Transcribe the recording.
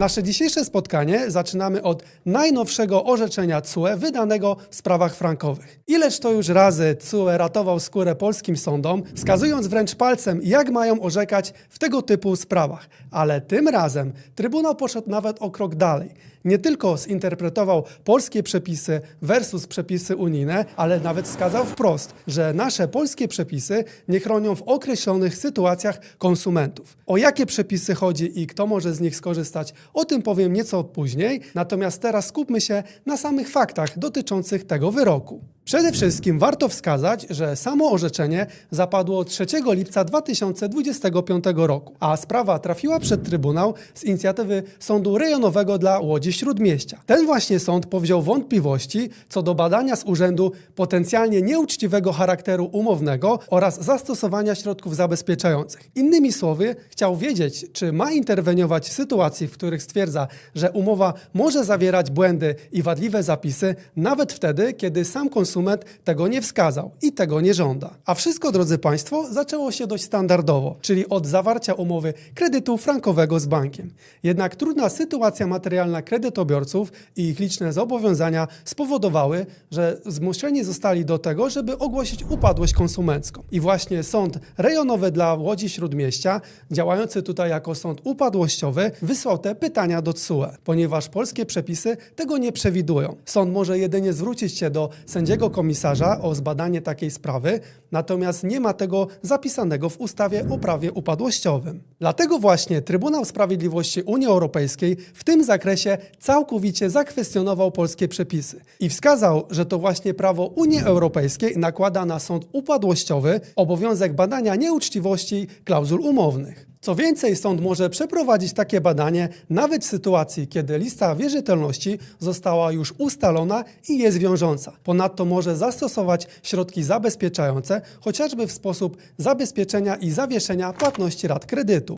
Nasze dzisiejsze spotkanie zaczynamy od najnowszego orzeczenia CUE wydanego w sprawach frankowych. Ileż to już razy CUE ratował skórę polskim sądom, wskazując wręcz palcem, jak mają orzekać w tego typu sprawach. Ale tym razem Trybunał poszedł nawet o krok dalej. Nie tylko zinterpretował polskie przepisy versus przepisy unijne, ale nawet wskazał wprost, że nasze polskie przepisy nie chronią w określonych sytuacjach konsumentów. O jakie przepisy chodzi i kto może z nich skorzystać, o tym powiem nieco później, natomiast teraz skupmy się na samych faktach dotyczących tego wyroku. Przede wszystkim warto wskazać, że samo orzeczenie zapadło 3 lipca 2025 roku, a sprawa trafiła przed Trybunał z inicjatywy Sądu Rejonowego dla Łodzi Śródmieścia. Ten właśnie sąd powziął wątpliwości co do badania z urzędu potencjalnie nieuczciwego charakteru umownego oraz zastosowania środków zabezpieczających. Innymi słowy, chciał wiedzieć, czy ma interweniować w sytuacji, w których stwierdza, że umowa może zawierać błędy i wadliwe zapisy, nawet wtedy, kiedy sam konsument tego nie wskazał i tego nie żąda. A wszystko, drodzy Państwo, zaczęło się dość standardowo, czyli od zawarcia umowy kredytu frankowego z bankiem. Jednak trudna sytuacja materialna kredytobiorców i ich liczne zobowiązania spowodowały, że zmuszeni zostali do tego, żeby ogłosić upadłość konsumencką. I właśnie sąd rejonowy dla Łodzi Śródmieścia, działający tutaj jako sąd upadłościowy, wysłał te pytania do TSUE, ponieważ polskie przepisy tego nie przewidują. Sąd może jedynie zwrócić się do sędziego komisarza o zbadanie takiej sprawy, natomiast nie ma tego zapisanego w ustawie o prawie upadłościowym. Dlatego właśnie Trybunał Sprawiedliwości Unii Europejskiej w tym zakresie całkowicie zakwestionował polskie przepisy i wskazał, że to właśnie prawo Unii Europejskiej nakłada na sąd upadłościowy obowiązek badania nieuczciwości klauzul umownych. Co więcej, sąd może przeprowadzić takie badanie nawet w sytuacji, kiedy lista wierzytelności została już ustalona i jest wiążąca. Ponadto może zastosować środki zabezpieczające, chociażby w sposób zabezpieczenia i zawieszenia płatności rat kredytu.